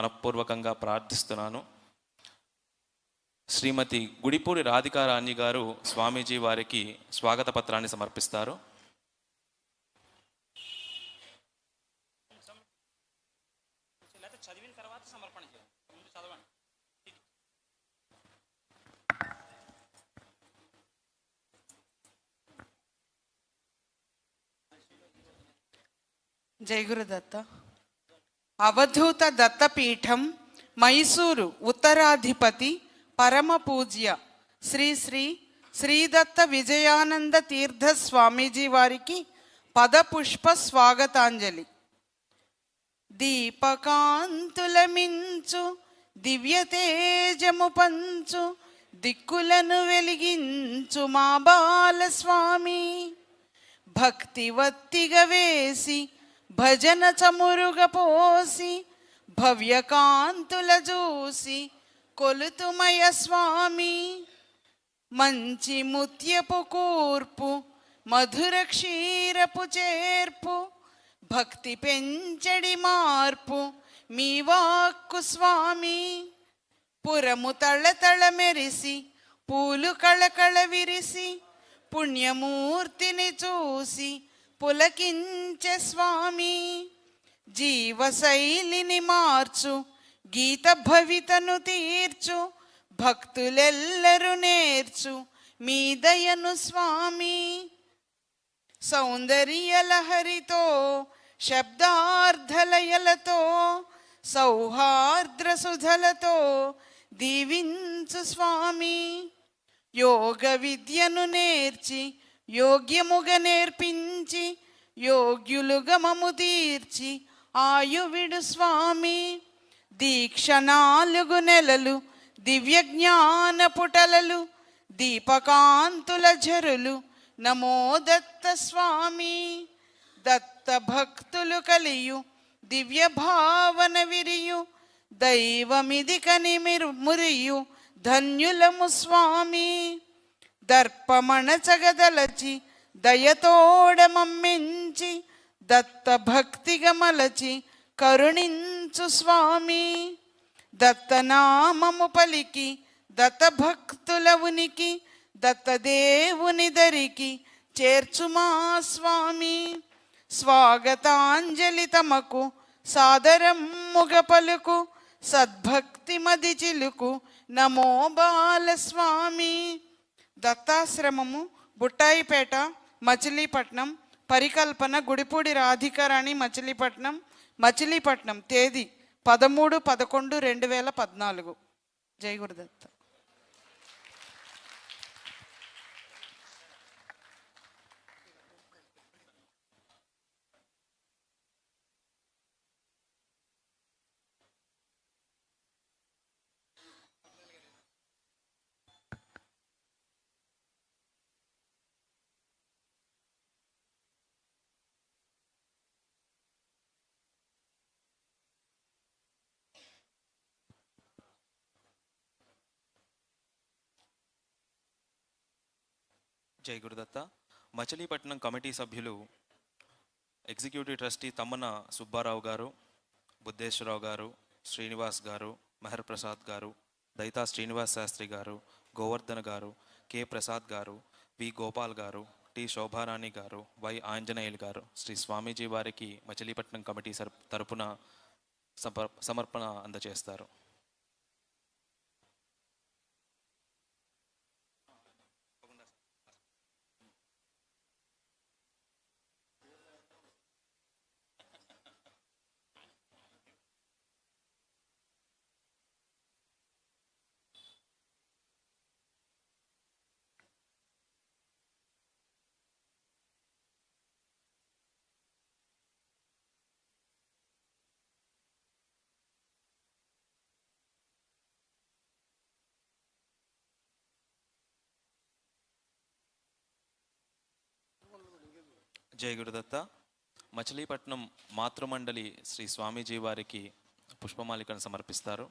మనపూర్వకంగా ప్రార్థిస్తున్నాను. శ్రీమతి గుడిపూడి రాధికారాణి గారు స్వామీజీ వారికి స్వాగత పత్రాన్ని సమర్పిస్తారు. చదివిన తర్వాత జై గురుదత్త. అవధూత దత్తపీఠం మైసూరు ఉత్తరాధిపతి పరమ పూజ్య శ్రీ శ్రీ శ్రీదత్త విజయానంద తీర్థ స్వామీజీ వారికి పదపుష్ప స్వాగతాంజలి. దీపకాంతులమించు దివ్య తేజము పంచు దిక్కులను వెలిగించు మా బాలస్వామి. భక్తి వత్తిగా వేసి భజన చమురుగ పోసి భవ్యకాంతుల చూసి కొలుతుమయ స్వామి. మంచి ముత్యపు కూర్పు మధుర క్షీరపు చేర్పు భక్తి పెంచడి మార్పు మీ వాక్కు స్వామి. పురము తళతళ మెరిసి పూలు కళకళ విరిసి పుణ్యమూర్తిని చూసి పులకించె స్వామి జీవశైలిని మార్చు గీత భవితను తీర్చు భక్తులెల్లరూ నేర్చు మీ దయను స్వామి. సౌందర్య లహరితో శబ్దార్థలయలతో సౌహార్ద్ర సుధలతో దీవించు స్వామి. యోగ విద్యను నేర్చి యోగ్యముగా నేర్పించు యోగ్యులుగా మము తీర్చి ఆయువిడు స్వామి. దీక్ష నాలుగు నెలలు దివ్య జ్ఞాన పుటలలు దీపకాంతుల జరులు నమో దత్త స్వామి. దత్త భక్తులు కలియు దివ్య భావన విరియు దైవమిది కని మురియు ధన్యులము స్వామి. దర్పమణచగదలచి దయతోడ మమ్మించి దత్త భక్తిగా మలచి కరుణించు స్వామి. దత్తనామము పలికి దత్త భక్తుల ఉనికి దత్తదేవుని దరికి చేర్చుమా స్వామి. స్వాగతాంజలి తమకు సాదరమ్ముగ పలుకు సద్భక్తి మది చిలుకు నమో బాలస్వామి దత్తాశ్రమము బుట్టాయిపేట మచిలీపట్నం పరికల్పన గుడిపూడి రాధికారాణి మచిలీపట్నం మచిలీపట్నం తేదీ పదమూడు పదకొండు రెండు వేల పద్నాలుగు. జై గురుదత్త. జై గురుదత్త. మచిలీపట్నం కమిటీ సభ్యులు ఎగ్జిక్యూటివ్ ట్రస్టీ తమ్మన సుబ్బారావు గారు బుద్ధేశ్వరరావు గారు శ్రీనివాస్ గారు మెహర్ ప్రసాద్ గారు దైతా శ్రీనివాస్ శాస్త్రి గారు గోవర్ధన్ గారు కె ప్రసాద్ గారు వి గోపాల్ గారు టి శోభారాణి గారు వై ఆంజనేయులు గారు. శ్రీ స్వామీజీ వారికి మచిలీపట్నం కమిటీ సర్ తరపున సమర్ సమర్పణ అందజేస్తారు. జై గురుదత్త మచిలీపట్నం మాతృమండలి శ్రీ స్వామీజీ వారికి పుష్పమాలికను సమర్పిస్తారు.